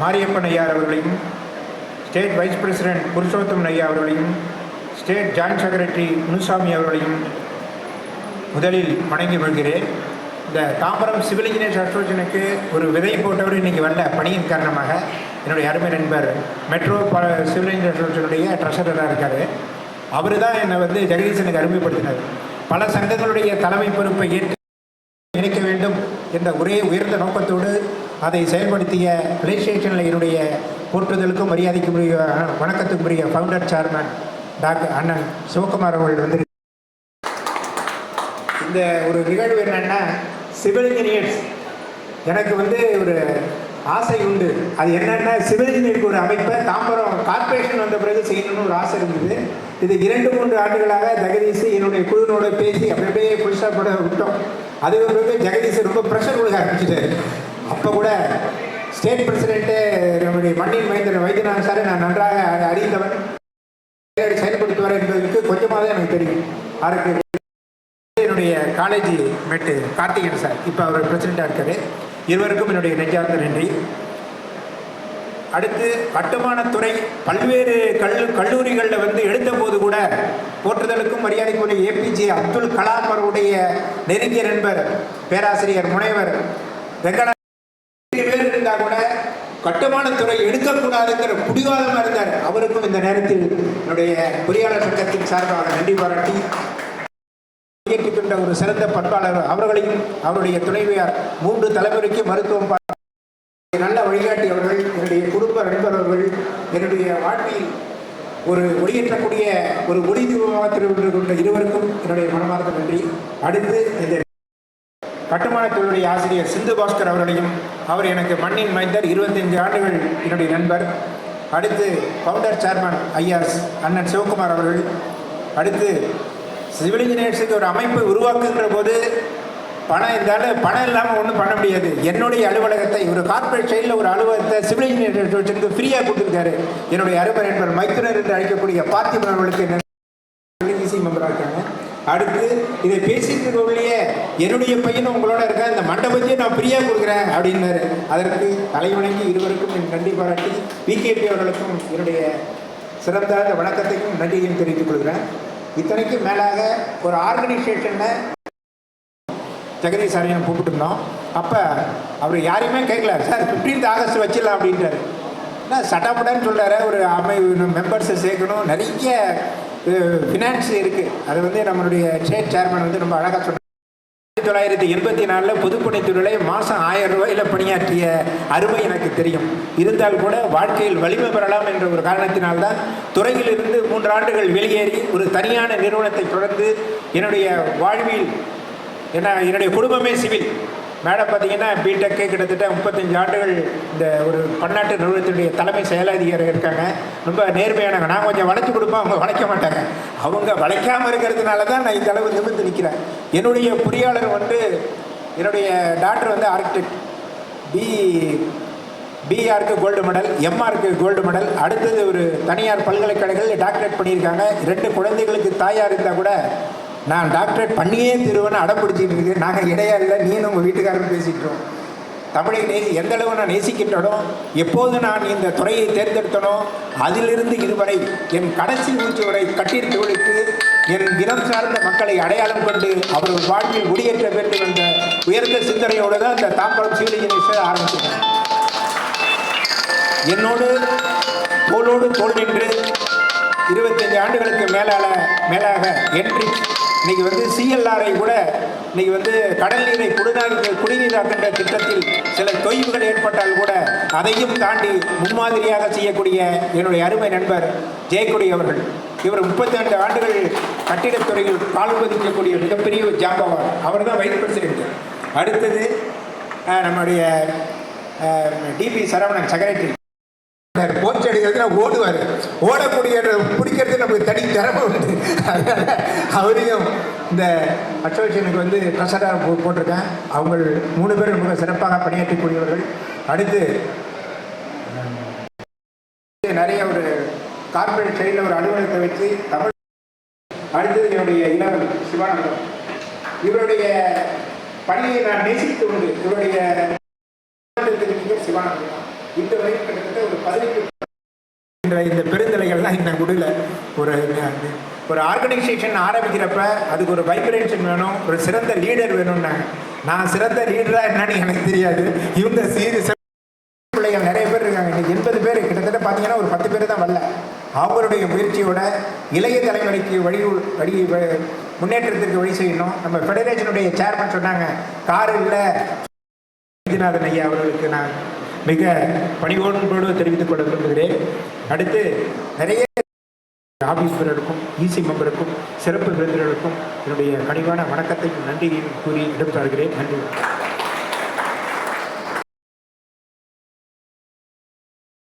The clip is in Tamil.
மாரியப்பன் ஐயா அவர்களையும் ஸ்டேட் வைஸ் பிரசிடென்ட் புருஷோத்தமன் ஐயா அவர்களையும் ஸ்டேட் ஜாயின்ட் செக்ரட்டரி முனுசாமி அவர்களையும் முதலில் வணங்கி கொள்கிறேன் இந்த தாம்பரம் சிவில் இன்ஜினியர்ஸ் அசோசியேஷனுக்கு ஒரு விதை போட்டவர் இன்னைக்கு வரல பணியின் காரணமாக. என்னுடைய அருமை நண்பர் மெட்ரோ ப சிவில் இன்ஜினியர்ஸ் அசோசியேஷனுடைய ட்ரெஷரராக இருக்கார். அவர் தான் என்னை வந்து ஜெகதீசனுக்கு அறிமுகப்படுத்தினார் பல சங்கங்களுடைய தலைமை பொறுப்பை ஏற்று இணைக்க வேண்டும் என்ற ஒரே உயர்ந்த நோக்கத்தோடு அதை செயல்படுத்திய பிளே என்னுடைய போற்றுதலுக்கும் மரியாதைக்கும் வணக்கத்துக்குரிய ஃபவுண்டர் சேர்மன் டாக்டர் அண்ணன் சிவகுமார் அவர்கள் வந்து இந்த ஒரு நிகழ்வு என்னென்னா சிவில் இன்ஜினியர்ஸ் எனக்கு வந்து ஒரு ஆசை உண்டு. அது என்னன்னா சிவில் இன்ஜினியருக்கு ஒரு அமைப்பை தாம்பரம் கார்ப்பரேஷன் வந்த பிறகு செய்யணும்னு ஒரு ஆசை இருந்தது. இது இரண்டு மூன்று ஆண்டுகளாக ஜெகதீஷ் என்னுடைய குழுவினோட பேசி அப்படியே புதுசாக போட விட்டோம். அதுக்கு பிறகு ஜெகதீஷ் ரொம்ப ப்ரெஷர் கொடுக்க ஆரம்பிச்சிட்டாரு. அப்போ கூட ஸ்டேட் பிரசிடென்ட்டு நம்முடைய மண்ணின் மைந்தன் வைத்தியநாதன் சாரை நான் நன்றாக அ- அறிந்தவன் செயல்படுத்துவார் என்பதற்கு கொஞ்சமாக தான் எனக்கு தெரியும். அதற்கு என்னுடைய காலேஜ் மேட்டு கார்த்திகேயன் சார். இப்போ அவர் பிரசிடெண்ட்டாக இருக்காரு. இருவருக்கும் என்னுடைய நெஞ்சார்ந்த நன்றி. அடுத்து கட்டுமானத்துறை பல்வேறு கல்லு கல்லூரிகளில் வந்து எழுந்த போது கூட போற்றுதலுக்கும் மரியாதைக்குரிய ஏபிஜே அப்துல் கலாம் அவருடைய நெருங்கிய நண்பர் பேராசிரியர் முனைவர் வெங்கடா இருந்தால் கூட கட்டுமானத்துறை எடுக்கக்கூடாதுங்கிற பிடிவாதமாக இருந்தார். அவருக்கும் இந்த நேரத்தில் என்னுடைய பொறியாளர் சங்கத்தின் சார்பாக நன்றி பாராட்டி ஏற்றுக்கொண்ட ஒரு சிறந்த பண்பாளர் அவர்களையும் அவருடைய துணைவியார் மூன்று தலைமுறைக்கு மருத்துவம் நல்ல வழிகாட்டி அவர்கள் என்னுடைய குடும்ப நண்பர் அவர்கள் என்னுடைய வாழ்வில் ஒரு ஒளியேற்றக்கூடிய ஒரு ஒளி தீபமாக திரு கொண்ட இருவருக்கும் என்னுடைய மனமார்ந்த நன்றி. அடுத்து இந்த கட்டுமானத்துறையுடைய ஆசிரியர் சிந்து பாஸ்கர் அவர்களையும் அவர் எனக்கு மண்ணின் மைந்தர் இருபத்தஞ்சு ஆண்டுகள் என்னுடைய நண்பர். அடுத்து ஃபவுண்டர் சேர்மன் ஐயாஸ் அண்ணன் சிவகுமார் அவர்கள். அடுத்து சிவில் இன்ஜினியர்ஸுக்கு ஒரு அமைப்பை உருவாக்குங்கிற போது பணம் இருந்தாலும் பணம் இல்லாமல் ஒன்றும் பண்ண முடியாது. என்னுடைய அலுவலகத்தை ஒரு கார்ப்பரேட் சைடில் ஒரு அலுவலகத்தை சிவில் இன்ஜினியர் வச்சிருக்கு ஃப்ரீயாக கொடுத்துருக்காரு. என்னுடைய அருமை நண்பர் மைத்துனர் என்று அழைக்கக்கூடிய பார்த்திபன் அவர்களுக்கு மெம்பராக இருக்காங்க அடுத்து இதை பேசிட்டு உள்ளே என்னுடைய பையனும் உங்களோட இருக்க இந்த மண்டபத்தையும் நான் ஃப்ரீயாக கொடுக்குறேன் அப்படின்னாரு. அதற்கு தலைவணங்கி இருவருக்கும் என் நன்றி பாராட்டி பிகேபி அவர்களுக்கும் என்னுடைய சிறந்த வணக்கத்தையும் நன்றியையும் தெரிவித்துக் கொள்கிறேன். இத்தனைக்கும் மேலாக ஒரு ஆர்கனைசேஷனில் ஜெகதீஷ் சாரையும் கூப்பிட்டுருந்தோம். அப்போ அவர் யாரையுமே கேட்கல. சார் 15th ஆகஸ்ட் வச்சிடலாம் அப்படின்றாரு. என்ன சட்டப்படன்னு சொல்கிறாரு ஒரு அமை மெம்பர்ஸை சேர்க்கணும். நிறைய ஃபினான்ஸ் இருக்குது அது வந்து நம்மளுடைய ஸ்டேட் சேர்மன் வந்து ரொம்ப அழகாக சொன்னார். ஆயிரத்தி தொள்ளாயிரத்தி எண்பத்தி நாலில் பொதுப்பணித்துறையில் மாதம் ஆயிரம் ரூபாயில் பணியாற்றிய அருமை எனக்கு தெரியும். இருந்தால் கூட வாழ்க்கையில் வலிமை பெறலாம் என்ற ஒரு காரணத்தினால்தான் துறையிலிருந்து மூன்று ஆண்டுகள் வெளியேறி ஒரு தனியான நிறுவனத்தை தொடர்ந்து என்னுடைய வாழ்வில் என்ன என்னுடைய குடும்பமே சிவில். மேடம் பார்த்தீங்கன்னா பிடெக்கு கிட்டத்தட்ட முப்பத்தஞ்சு ஆண்டுகள் இந்த ஒரு பன்னாட்டு நிறுவனத்தினுடைய தலைமை செயலதிகாரி இருக்காங்க. ரொம்ப நேர்மையானவங்க. நான் கொஞ்சம் வளைச்சு கொடுப்பேன் அவங்க வளைக்க மாட்டாங்க. அவங்க வளைக்காமல் இருக்கிறதுனால தான் நான் இந்த அளவு நிமிர்ந்து நிற்கிறேன். என்னுடைய பொறியாளர் வந்து என்னுடைய டாக்டர் வந்து ஆர்கிடெக்ட் பி பிஆருக்கு கோல்டு மெடல் எம்ஆருக்கு கோல்டு மெடல் அடுத்தது ஒரு தனியார் பல்கலைக்கழகங்கள் டாக்டரேட் பண்ணியிருக்காங்க. ரெண்டு குழந்தைகளுக்கு தாயார் இருந்தால் கூட நான் டாக்டரேட் பண்ணியே திருவன்னு அடம் பிடிச்சிட்டு இருக்கு நாங்கள் இடையா இல்லை நீ உங்கள் வீட்டுக்காரன் பேசிட்டோம் தமிழை நே எந்த அளவு நான் நேசிக்கிட்டனோ எப்போது நான் இந்த துறையை தேர்ந்தெடுத்தனோ அதிலிருந்து இதுவரை என் கடைசி மூச்சு வரை கட்டீர் என் இனம் சார்ந்த மக்களை அடையாளம் கொண்டு அவர்கள் வாழ்வில் குடியேற்ற வேண்டும் என்ற உயர்ந்த சிந்தனையோடு தான் இந்த தாம்பரம் சிவில் இன்ஜினியர்ஸை ஆரம்பிச்சிருக்கேன் என்னோடு தோளோடு தோல் நின்று இருபத்தஞ்சு ஆண்டுகளுக்கு மேலால மேலாக என்ட்ரி இன்னைக்கு வந்து சிஎல்ஆரை கூட இன்னைக்கு வந்து கடல் நீரை குடிநீர் குடிநீராக்கின்ற திட்டத்தில் சில தொய்வுகள் ஏற்பட்டால் கூட அதையும் தாண்டி முன்மாதிரியாக செய்யக்கூடிய என்னுடைய அருமை நண்பர் ஜெயக்குடி அவர்கள். இவர் முப்பத்தி ரெண்டு ஆண்டுகள் கட்டிடத்துறையில் கால் பதிக்கக்கூடிய மிகப்பெரிய ஒரு ஜாம்பவான். அவர் தான் வைஸ் பிரசிடென்ட். அடுத்தது நம்முடைய டிபி சரவணன் செக்ரட்டரி போச்சு அடிக்கிறதுனா ஓடுவார். ஓடக்கூடிய பிடிக்கிறது நமக்கு தனி திறமை உண்டு. அவரையும் இந்த அசோசியேஷனுக்கு வந்து ட்ரெஷராக போ போட்டிருக்கேன். அவங்க மூணு பேரும் மிக சிறப்பாக பணியாற்றக்கூடியவர்கள். அடுத்து நிறைய ஒரு கார்பரேட் சைடில் ஒரு அலுவலகத்தை வச்சு தமிழ் அடுத்தது என்னுடைய இளவல் சிவானந்தம். இவருடைய பணியை நான் நேசித்து உண்டு. இவருடைய சிவானந்தம். இந்த வரைக்கும் என்ற இந்த பெருந்தலைகள்லாம் இந்த குடியில் ஒரு ஒரு ஆர்கனைசேஷன் ஆரம்பிக்கிறப்ப அதுக்கு ஒரு வைப்ரேஷன் வேணும் ஒரு சிறந்த லீடர் வேணும்னாங்க நான் சிறந்த லீடராக என்னன்னு எனக்கு தெரியாது. இவங்க சீரு பிள்ளைகள் நிறைய பேர் இருக்காங்க. இன்னைக்கு எண்பது பேர். கிட்டத்தட்ட பார்த்தீங்கன்னா ஒரு பத்து பேர் தான் வரல. அவங்களுடைய முயற்சியோட இளைய தலைமுறைக்கு வழி வழி முன்னேற்றத்திற்கு வழி செய்யணும். நம்ம ஃபெடரேஷனுடைய சேர்மன் சொன்னாங்க. கார் இல்லை. ஐயா அவர்களுக்கு நான் மிக பணிவோடு தெரிவித்துக் கொள்ள விரும்புகிறேன். அடுத்து நிறைய ஆபீஸ்வரருக்கும் இசி மெம்பருக்கும் சிறப்பு விருந்தினருக்கும் என்னுடைய கனிவான வணக்கத்தையும் நன்றியையும் கூறி எடுத்து வருகிறேன். நன்றி.